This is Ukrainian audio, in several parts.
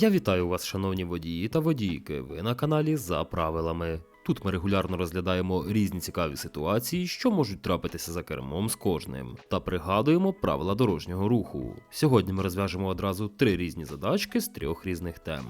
Я вітаю вас, шановні водії та водійки. Ви на каналі за правилами. Тут ми регулярно розглядаємо різні цікаві ситуації, що можуть трапитися за кермом з кожним, та пригадуємо правила дорожнього руху. Сьогодні ми розв'яжемо одразу три різні задачки з трьох різних тем.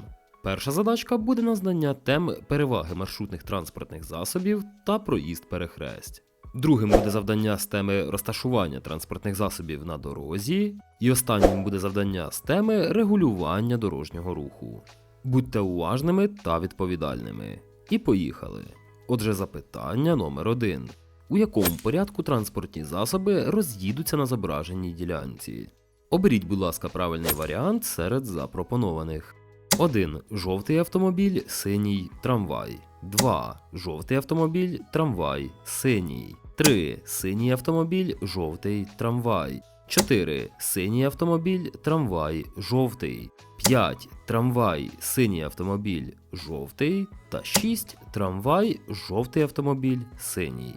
Перша задачка буде на знання тем переваги маршрутних транспортних засобів та проїзд перехресть. Другим буде завдання з теми розташування транспортних засобів на дорозі, і останнім буде завдання з теми регулювання дорожнього руху. Будьте уважними та відповідальними. І поїхали. Отже, запитання номер один. У якому порядку транспортні засоби роз'їдуться на зображеній ділянці? Оберіть, будь ласка, правильний варіант серед запропонованих. 1. Жовтий автомобіль, синій трамвай. 2. Жовтий автомобіль, трамвай, синій. 3. Синій автомобіль, жовтий трамвай. 4. Синій автомобіль, трамвай, жовтий. 5. Трамвай, синій автомобіль, жовтий. Та 6. Трамвай, жовтий автомобіль, синій.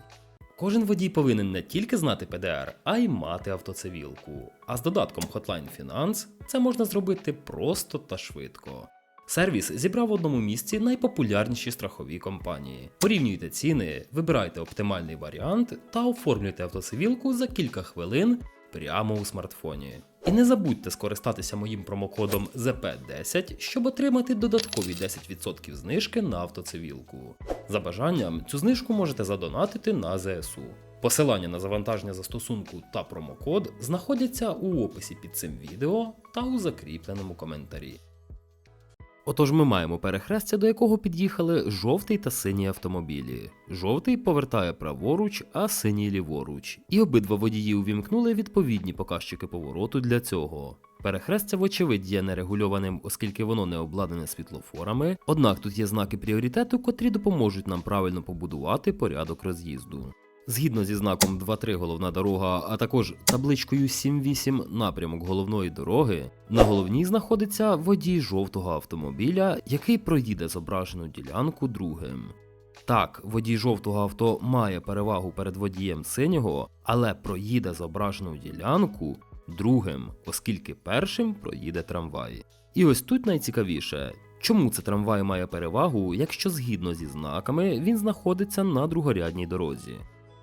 Кожен водій повинен не тільки знати ПДР, а й мати автоцивілку. А з додатком Hotline Finance це можна зробити просто та швидко. Сервіс зібрав в одному місці найпопулярніші страхові компанії. Порівнюйте ціни, вибирайте оптимальний варіант та оформлюйте автоцивілку за кілька хвилин прямо у смартфоні. І не забудьте скористатися моїм промокодом ZP10, щоб отримати додаткові 10% знижки на автоцивілку. За бажанням, цю знижку можете задонатити на ЗСУ. Посилання на завантаження застосунку та промокод знаходяться у описі під цим відео та у закріпленому коментарі. Отож, ми маємо перехрестя, до якого під'їхали жовтий та синій автомобілі. Жовтий повертає праворуч, а синій ліворуч. І обидва водії увімкнули відповідні показчики повороту для цього. Перехрестя, вочевидь, є нерегульованим, оскільки воно не обладнане світлофорами, однак тут є знаки пріоритету, котрі допоможуть нам правильно побудувати порядок роз'їзду. Згідно зі знаком 2.3 головна дорога, а також табличкою 7.8 напрямок головної дороги, на головній знаходиться водій жовтого автомобіля, який проїде зображену ділянку другим. Так, водій жовтого авто має перевагу перед водієм синього, але проїде зображену ділянку другим, оскільки першим проїде трамвай. І ось тут найцікавіше. Чому це трамвай має перевагу, якщо згідно зі знаками він знаходиться на другорядній дорозі?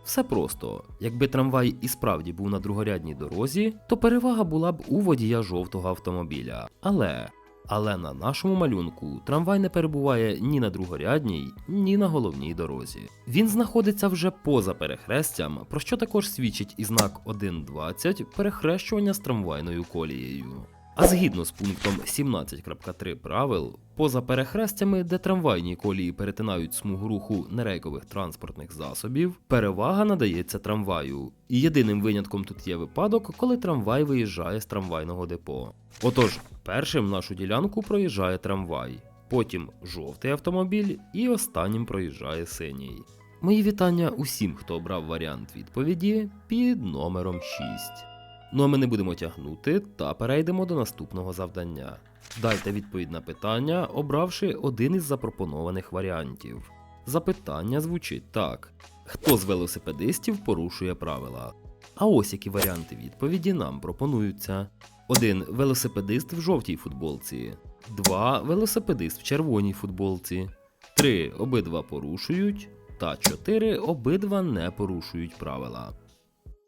Все просто, якби трамвай і справді був на другорядній дорозі, то перевага була б у водія жовтого автомобіля. Але. Але на нашому малюнку трамвай не перебуває ні на другорядній, ні на головній дорозі. Він знаходиться вже поза перехрестям, про що також свідчить і знак 1.20 перехрещування з трамвайною колією. А згідно з пунктом 17.3 правил, поза перехрестями, де трамвайні колії перетинають смугу руху нерейкових транспортних засобів, перевага надається трамваю. І єдиним винятком тут є випадок, коли трамвай виїжджає з трамвайного депо. Отож, першим нашу ділянку проїжджає трамвай, потім жовтий автомобіль і останнім проїжджає синій. Мої вітання усім, хто обрав варіант відповіді під номером 6. Ну а ми не будемо тягнути та перейдемо до наступного завдання. Дайте відповідь на питання, обравши один із запропонованих варіантів. Запитання звучить так: хто з велосипедистів порушує правила? А ось які варіанти відповіді нам пропонуються: 1. Велосипедист в жовтій футболці, 2. Велосипедист в червоній футболці, 3. Обидва порушують, та 4. Обидва не порушують правила.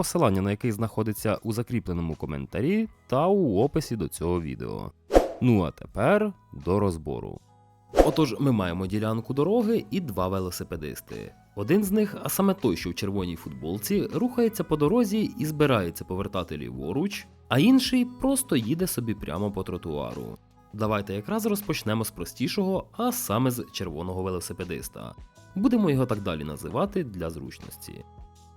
посилання на який знаходиться у закріпленому коментарі та у описі до цього відео. Ну а тепер до розбору. Отож, ми маємо ділянку дороги і два велосипедисти. Один з них, а саме той, що в червоній футболці, рухається по дорозі і збирається повертати ліворуч, а інший просто їде собі прямо по тротуару. Давайте якраз розпочнемо з простішого, а саме з червоного велосипедиста. Будемо його так далі називати для зручності.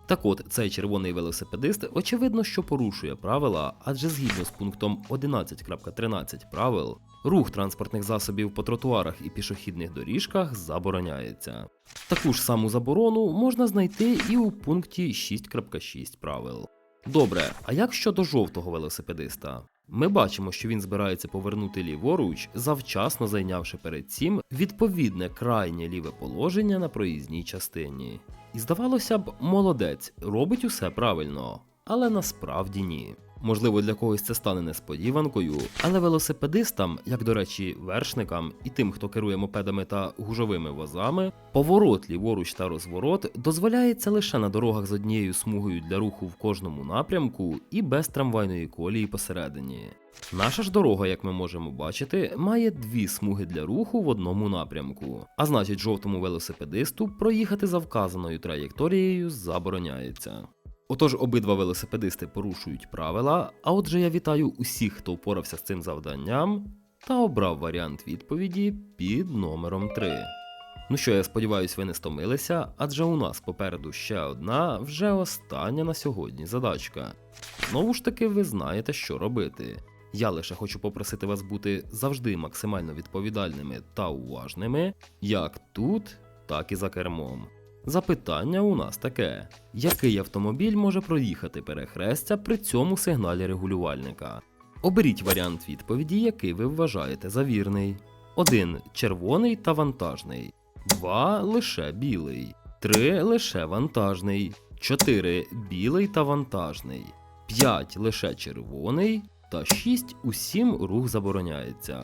Так от, цей червоний велосипедист очевидно, що порушує правила, адже згідно з пунктом 11.13 правил, рух транспортних засобів по тротуарах і пішохідних доріжках забороняється. Таку ж саму заборону можна знайти і у пункті 6.6 правил. Добре, а як щодо жовтого велосипедиста? Ми бачимо, що він збирається повернути ліворуч, завчасно зайнявши перед цим відповідне крайнє ліве положення на проїзній частині. І здавалося б, молодець, робить усе правильно, але насправді ні. Можливо, для когось це стане несподіванкою, але велосипедистам, як до речі, вершникам і тим, хто керує мопедами та гужовими возами, поворот ліворуч та розворот дозволяється лише на дорогах з однією смугою для руху в кожному напрямку і без трамвайної колії посередині. Наша ж дорога, як ми можемо бачити, має дві смуги для руху в одному напрямку, а значить, жовтому велосипедисту проїхати за вказаною траєкторією забороняється. Отож, обидва велосипедисти порушують правила, а отже я вітаю усіх, хто впорався з цим завданням та обрав варіант відповіді під номером 3. Ну що, я сподіваюся, ви не стомилися, адже у нас попереду ще одна, вже остання на сьогодні задачка. Знову ж таки, ви знаєте, що робити. Я лише хочу попросити вас бути завжди максимально відповідальними та уважними, як тут, так і за кермом. Запитання у нас таке: який автомобіль може проїхати перехрестя при цьому сигналі регулювальника? Оберіть варіант відповіді, який ви вважаєте за вірний. 1. Червоний та вантажний. 2. Лише білий. 3. Лише вантажний. 4. Білий та вантажний. 5. Лише червоний. Та 6. Усім рух забороняється.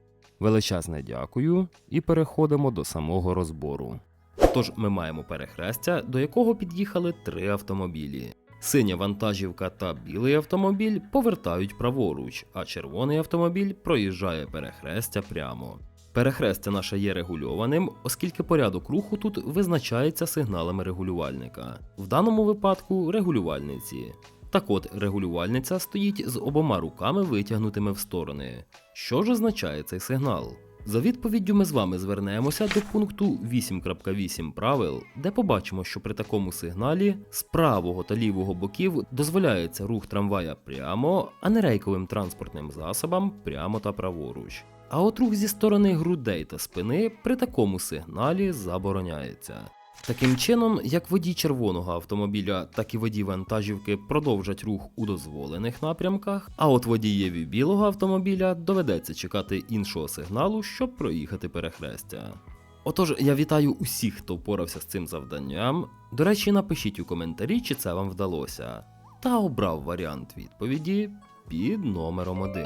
Величезне дякую і переходимо до самого розбору. Тож ми маємо перехрестя, до якого під'їхали три автомобілі. Синя вантажівка та білий автомобіль повертають праворуч, а червоний автомобіль проїжджає перехрестя прямо. Перехрестя наше є регульованим, оскільки порядок руху тут визначається сигналами регулювальника, в даному випадку регулювальниці. Так от, регулювальниця стоїть з обома руками витягнутими в сторони. Що ж означає цей сигнал? За відповіддю ми з вами звернемося до пункту 8.8 правил, де побачимо, що при такому сигналі з правого та лівого боків дозволяється рух трамвая прямо, а не рейковим транспортним засобам прямо та праворуч. А от рух зі сторони грудей та спини при такому сигналі забороняється. Таким чином, як водій червоного автомобіля, так і водій вантажівки продовжать рух у дозволених напрямках, а от водієві білого автомобіля доведеться чекати іншого сигналу, щоб проїхати перехрестя. Отож, я вітаю усіх, хто впорався з цим завданням. До речі, напишіть у коментарі, чи це вам вдалося, та обрав варіант відповіді під номером 1.